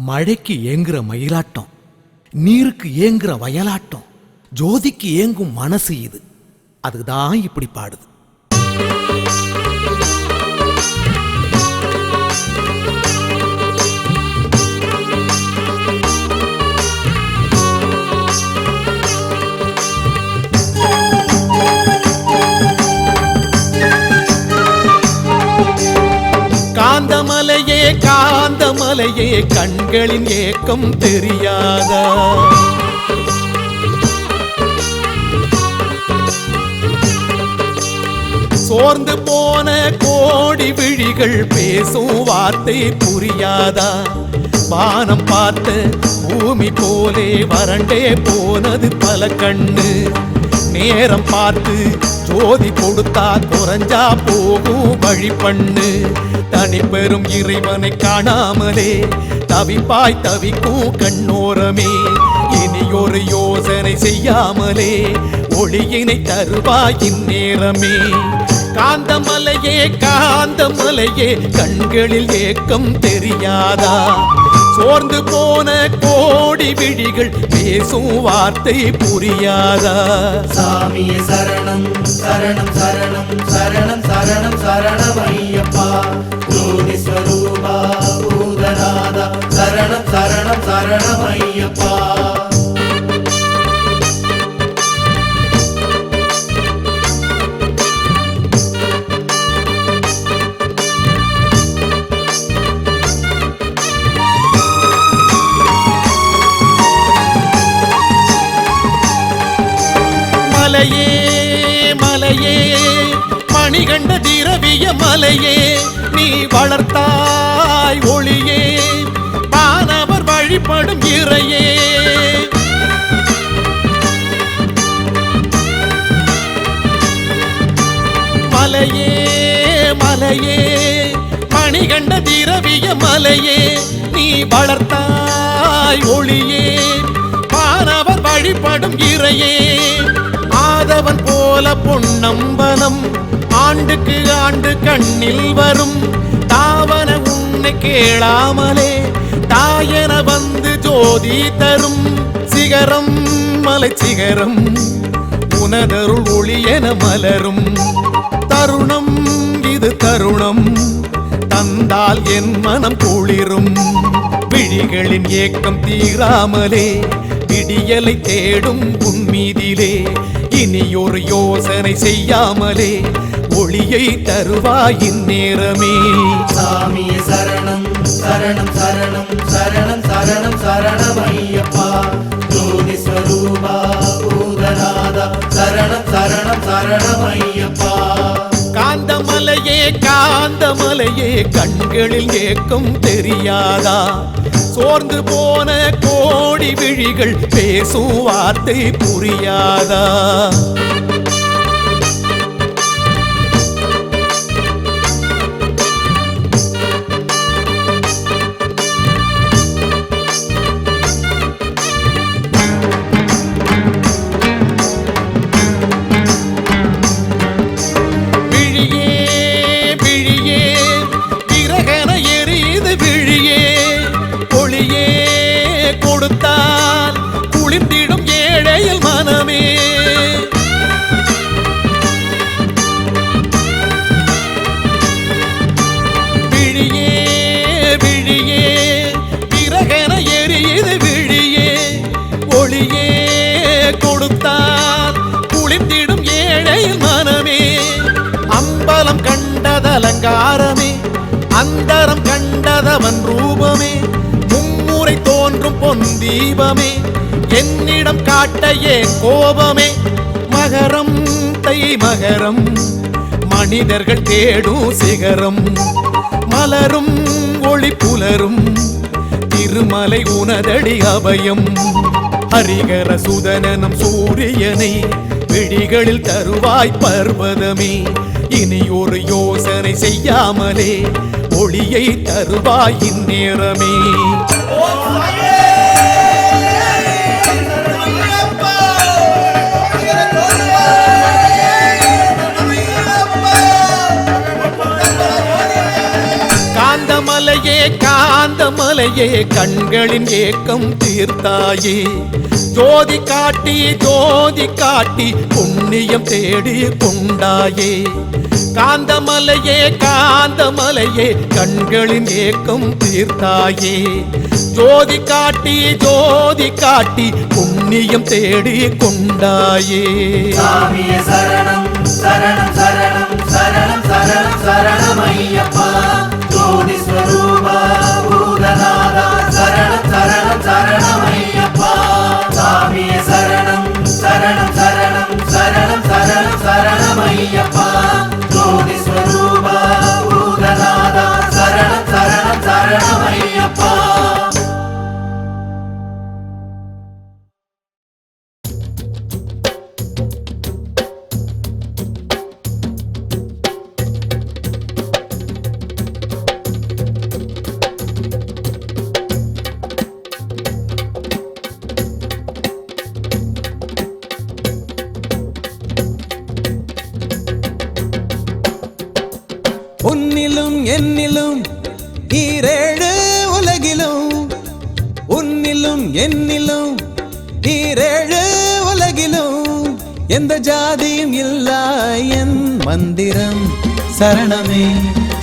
மழைக்கு ஏங்குற மயிலாட்டம் நீருக்கு ஏங்குற வயலாட்டம் ஜோதிக்கு ஏங்கும் மனசு இது. அதுதான் இப்படி பாடுது. மாலையே கண்களின் ஏக்கம் தெரியாதா? சோர்ந்து போன கோடி விழிகள் பேசும் வார்த்தை புரியாதா? வானம் பார்த்த பூமி போலே வறண்டே போனது பல கண்ணு. நேரம் பார்த்து ஜோதி கொடுத்தா குறைஞ்சா போகும் வழி பண்ணு. தனிப்பெரும் இறைவனை காணாமலே தவிப்பாய் தவிக்கும் கண்ணோரமே. இனியொரு யோசனை செய்யாமலே ஒளியினை தருவாய் இந்நேரமே. காந்தமலையே காந்தமலையே கண்களில் ஏக்கம் தெரியாதா? சோர்ந்து போன கோடி விழிகள் பேசும் வார்த்தை புரியாதா? சாமிய சரணம் சரணம் சரணம் சரணம் சரணம் சரணம் ஐயப்பா ஜோதி ஸ்வரூபா பூதநாதா. சரணம் சரணம் சரணம் ஐயப்பா திரவிய மலையே நீ வளர்த்தாய் ஒளியே. வானவர் வழிபடும் இறையே. மலையே மலையே மணிகண்ட திரவிய மலையே நீ வளர்த்தாய் ஒளியே. வானவர் வழிபடும் இறையே. ஆதவன் போல பொன்னம்பலம் ஆண்டுக்கு ஆண்டு கண்ணில் வரும். தாவன உன்னை கேளாமலே தாயன வந்து ஜோதி தரும். சிகரம் மலை சிகரம் உனதருள் ஒளி என மலரும். தருணம் இது தருணம் தந்தால் என் மனம் குளிரும். விழிகளின் ஏக்கம் தீராமலே விடியலை தேடும் உன்மீதிலே இனி ஒரு யோசனை செய்யாமலே ஒளியை தருவாய் இந்நேரமே சாமியே சரணம் சரணம் சரணம் சரணம் சரணம் சரணம் ஐயப்பா ஜோதி ஸ்வரூபா பூதநாதா சரணம் சரணம் சரணம் ஐயப்பா காந்தமலையே காந்தமலையே கண்களில் ஏக்கம் தெரியாதா? சோர்ந்து போன கோடி விழிகள் பேசும் வார்த்தை புரியாதா? ஒளியே கொடுத்தால் குளிர்ந்திடும் ஏழை மனமே. அம்பலம் கண்டதலங்காரமே. அந்தரம் கண்டதவன் ரூபமே. மும்முறை தோன்றும் பொன் தீபமே. என்னிடம் காட்ட ஏன் கோபமே? மகரம் தை மகரம். மனிதர்கள் தேடும் சிகரம். மலரும் ஒளி புலரும். திருமலை உனதடி அபயம். ஹரிகர சுதனனம் சூரியனை விழிகளில் தருவாய் பர்வதமே. இனி ஒரு யோசனை செய்யாமலே ஒளியை தருவாய் இந்நேரமே. மாலையே கண்களின் ஏக்கம் தீர்த்தாயே. ஜோதி காட்டி ஜோதி காட்டி புண்ணியம் தேடி கொண்டாயே. காந்தமலையே காந்தமலையே கண்களின் ஏக்கம் தீர்த்தாயே. ஜோதி காட்டி ஜோதி காட்டி புண்ணியம் தேடி கொண்டாயே. சரணம் சரணம் சரணம் சரணம். உன்னிலும் என்னிலும் ஈரேழு உலகிலும். உன்னிலும் என்னிலும் ஈரேழு உலகிலும். எந்த ஜாதியும் இல்லா என் மந்திரம். சரணமே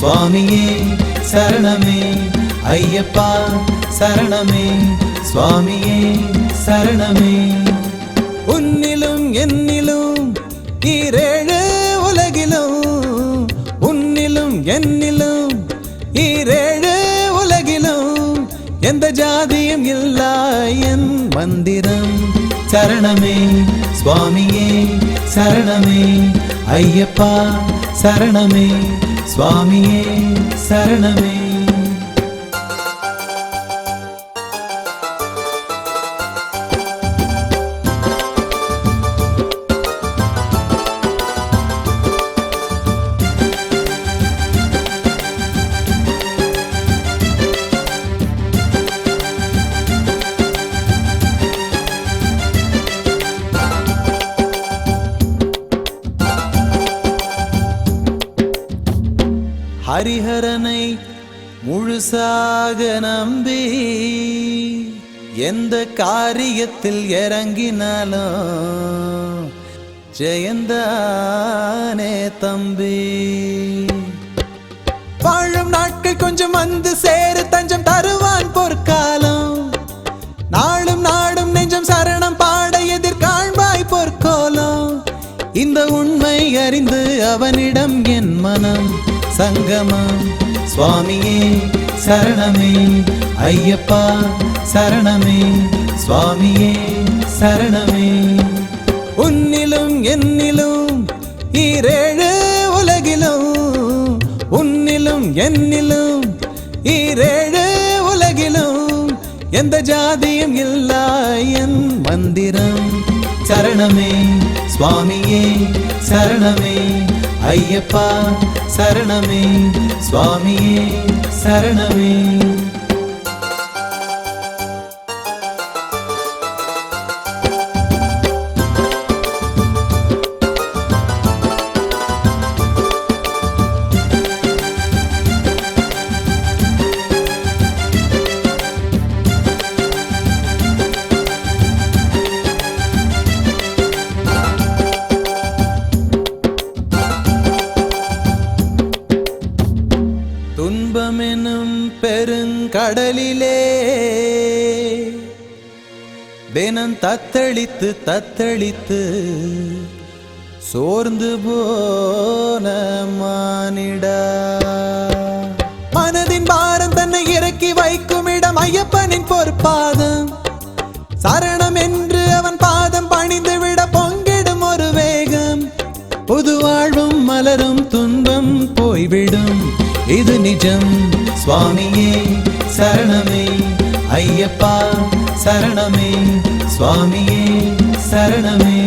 சுவாமியே சரணமே ஐயப்பா சரணமே சுவாமியே சரணமே. என்னிலும் ஈரேழு உலகிலும் எந்த ஜாதியும் இல்லா என் மந்திரம். சரணமே சுவாமியே சரணமே ஐயப்பா சரணமே சுவாமியே சரணமே. ஹரிஹரனை முழுசாக நம்பி எந்த காரியத்தில் இறங்கினாலும் ஜெயந்தானே தம்பி. வாழும் நாட்கள் கொஞ்சம் வந்து சேரு தஞ்சம் தருவான் பொற்காலம். நாளும் நாடும் நெஞ்சம் சரணம் பாட எதிர்காண்பாய் பொற்கோலம். இந்த உண்மை அறிந்து அவனிடம் என் மனம் சங்கமா? சுவாமியே சரணமே. ஐயப்பா சரணமே. சுவாமியே சரணமே. உன்னிலும் என்னிலும் ஈரேழு உலகிலும். உன்னிலும் என்னிலும் ஈரேழு உலகிலும். எந்த ஜாதியும் இல்லா என் மந்திரம். சரணமே சுவாமியே சரணமே. ஐயப்பா சரணமே சுவாமியே சரணமே. கடலிலே. தினம் தத்தளித்து தத்தளித்து சோர்ந்து போன மானிடா. மனதின் பாரம் தன்னை இறக்கி வைக்கும் இடம் ஐயப்பனின் பொறுப்பாதம் சரணம் என்று அவன் பாதம் பணிந்து விட பொங்கிடும் ஒரு வேகம். புது வாழ்வும் மலரும் துன்பம் போய்விடும். இது நிஜம் சுவாமியே. சரணமே ஐயப்பா சரணமே சுவாமியே சரணமே.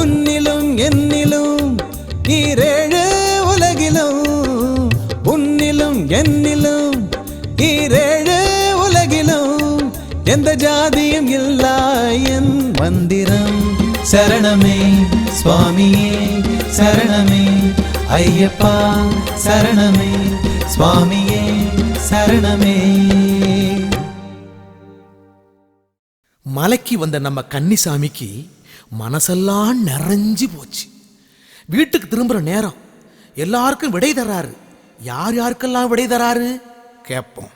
உன்னிலும் என்னிலும் ஈரேழு உலகிலும் உன்னிலும் என்னிலும் ஈரேழு உலகிலும் எந்த ஜாதியும் இல்லா என் மந்திரம். சரணமே சுவாமியே சரணமே ஐயப்பா சரணமே சுவாமியே சரணமே. மலைக்கு வந்த நம்ம கன்னிசாமிக்கு மனசெல்லாம் நிறைஞ்சு போச்சு. வீட்டுக்கு திரும்புகிற நேரம். எல்லாருக்கும் விடை தர்றாரு யார் யாருக்கெல்லாம் விடை தராரு? கேட்போம்.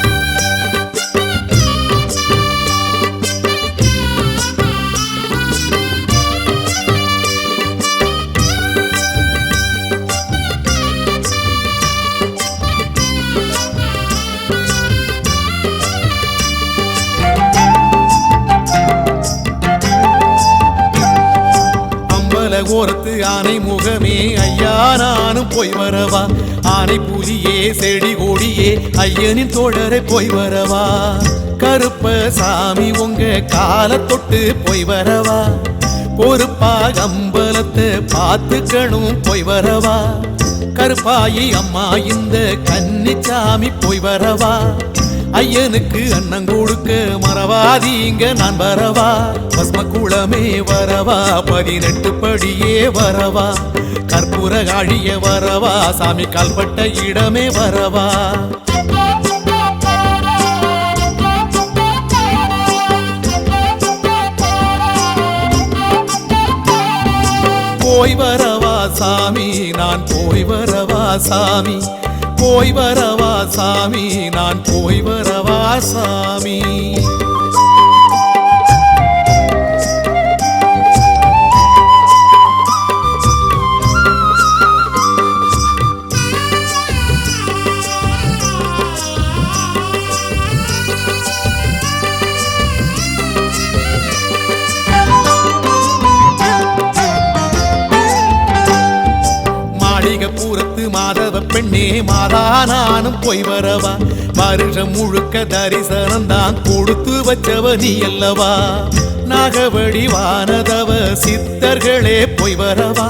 ஓரத்து ஆனை முகமே ஐயா நானும் போய் வரவா? ஆனை புலியே செடி கொடியே ஐயனின் தோழரை போய் வரவா? கருப்ப சாமி உங்க கால தொட்டு போய் வரவா? பொறுப்பா அம்பலத்தை பார்த்துக்கணும் போய் வரவா? கருப்பாயி அம்மா இந்த கன்னிச்சாமி போய் வரவா? ஐயனுக்கு அண்ணன் கொடுக்க மறவாதீங்க நான் வரவா? பஸ்ம குளமே வரவா? பதினெட்டு படியே வரவா? கற்பூர காழிய வரவா? சாமி கால்பட்ட இடமே வரவா? போய் வரவா சாமி நான் போய் வரவா சாமி? போய் வரவா சாமி? நான் போய் வரவா சாமி? பெண்ணே மாதா நானும் போய் வரவா? வருஷம் முழுக்க தரிசனம் தான் கொடுத்து வச்சவ நீ அல்லவா? நாகவடிவானதவ சித்தர்களே போய் வரவா?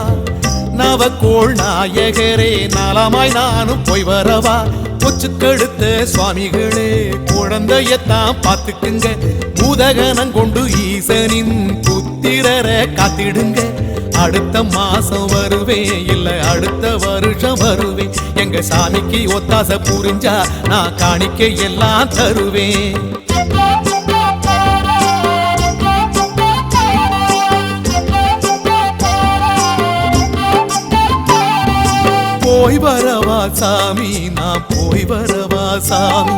நவக்கோள் நாயகரே நலமாய் நானும் போய் வரவா? கொச்சுக்கெடுத்த சுவாமிகளே குழந்தையத்தான் பார்த்துக்குங்க. பூதகனம் கொண்டு ஈசனின் புத்திரரை காத்திடுங்க. அடுத்த மாசம் வருவேன் இல்ல அடுத்த வருஷம் வருவேன் எங்க சாமிக்கு ஒத்தாச புரிஞ்சா நான் காணிக்கை எல்லாம் தருவேன். போய் வரவா சாமி நான் போய் வரவா சாமி.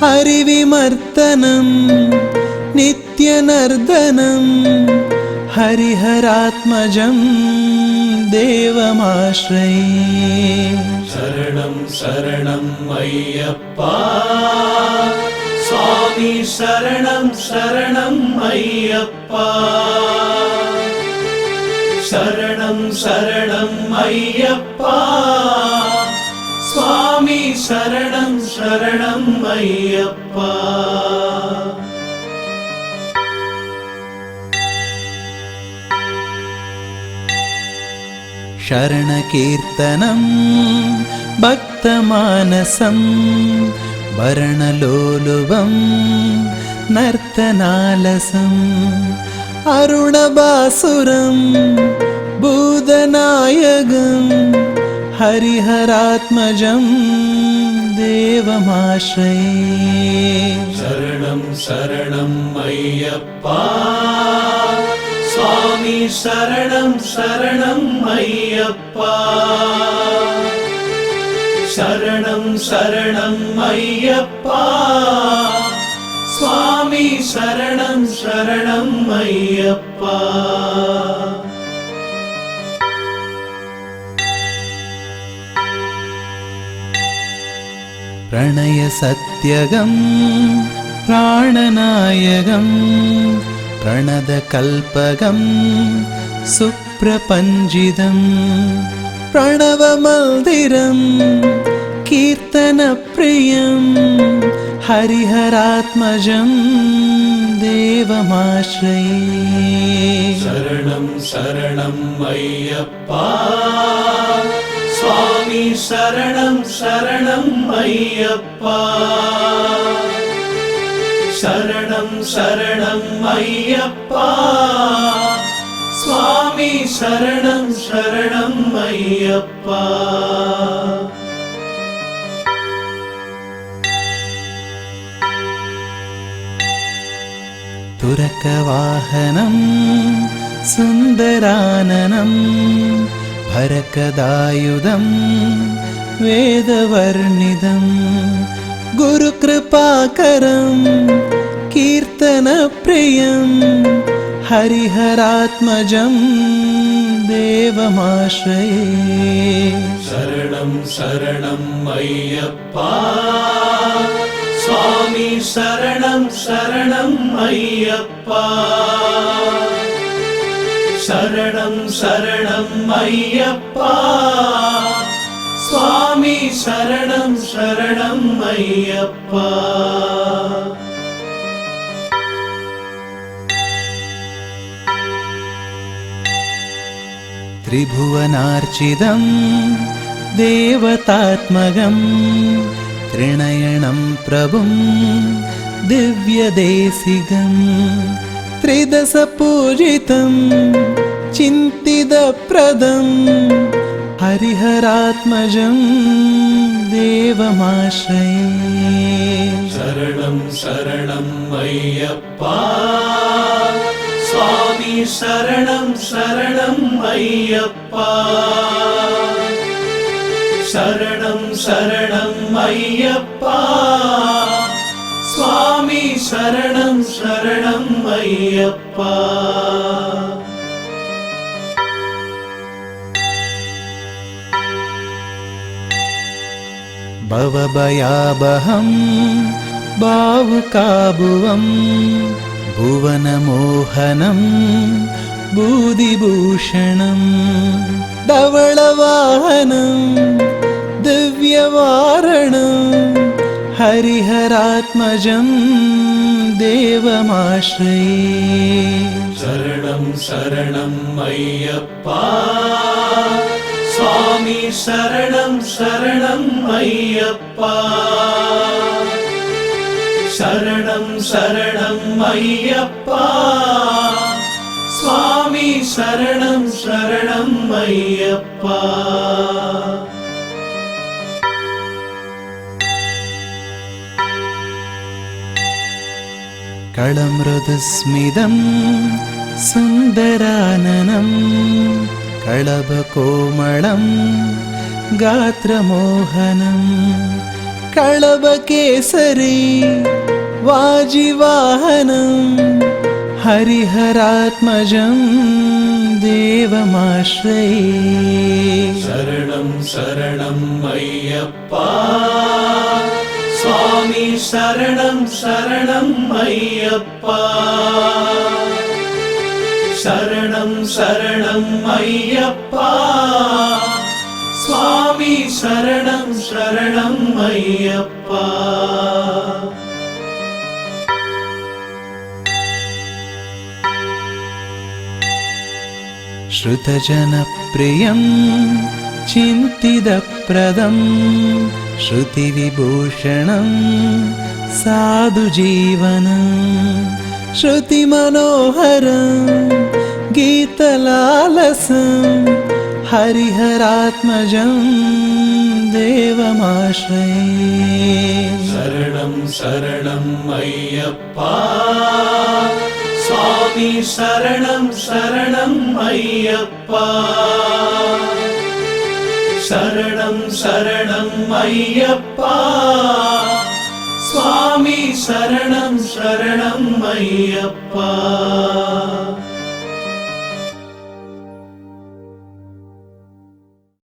हरिविमर्दनं नित्यनर्दनं हरिहरात्मजं देवमाश्रये शरणं शरणम् अय्यप्पा स्वामी शरणं शरणम् अय्यप्पा शरणं शरणम् अय्यप्पा शरणं शरणं मय्यप्पा। शरणकीर्तनं भक्तमानसं वरणलोलुवं नर्तनालसम् अरुणबासुरं भूदनायकम् हरिहरात्मजम्। தேவமாசையே சரணம் சரணம் ஐயப்பா. சுவாமி சரணம் சரணம் ஐயப்பா. சரணம் சரணம் ஐயப்பா. சுவாமி சரணம் சரணம் ஐயப்பா. प्रणय सत्यगं प्राणनायकं प्रणदकल्पगं सुप्रपञ्जितं प्रणवमन्दिरं कीर्तनप्रियं हरिहरात्मजं देवमाश्रये शरणं शरणम् अय्यप्पा சுவாமி சரணம் சரணம் ஐயப்பா. சரணம் சரணம் ஐயப்பா. சுவாமி சரணம் சரணம் ஐயப்பா. துரக்க வாகனம் சுந்தரானனம் हरकदायुधं वेदवर्णिदं गुरुकृपाकरं कीर्तनप्रियं हरिहरात्मजं देवमाश्रये शरणं शरणम् अय्यप्पा स्वामी शरणं शरणम् अय्यप्पा शरणं शरणम् अय्यप्पा स्वामी शरणं प्पा स्वामीप्पा त्रिभुवनार्चितं देवतात्मगं त्रिणयणं प्रभुं दिव्यदेशिगम् त्रिदशपूजितं चिन्तितप्रदं हरिहरात्मजं देवमाश्रये शरणं शरणं अय्यप्पा स्वामी शरणं शरणं अय्यप्पा शरणं शरणं अय्यप्पा स्वामी சரணம் சரணம் ஐயப்பா भवभयाबहं भावुकाभुवं भुवनमोहनं बुधिभूषणं धवळवाहनं दिव्यवारणं हरिहरात्मजं देवमाश्रये शरणं शरणं मय्यप्पा स्वामी शरणं शरणं मय्यप्पा शरणं शरणं मय्यप्पा स्वामी शरणं शरणं मय्यप्पा कळमृदुस्मिदं सुन्दराननं कळभकोमलं गात्रमोहनं कळभकेसरी वाजिवाहनं हरिहरात्मजं देवमाश्रये शरणं शरणं अय्यप्पा स्वामी शरणं शरणं अय्यप्पा शरणं शरणं अय्यप्पा स्वामी शरणं शरणं अय्यप्पा श्रुतजनप्रियं चिन्तितप्रदं श्रुतिविभूषणं साधुजीवनं श्रुतिमनोहरं गीतलालसं हरिहरात्मजं देवमाश्रये। शरणं शरणं अय्यप्पा स्वामी शरणं शरणं अय्यप्पा சரணம் சரணம் ஐயப்பா. சுவாமி சரணம் சரணம் ஐயப்பா.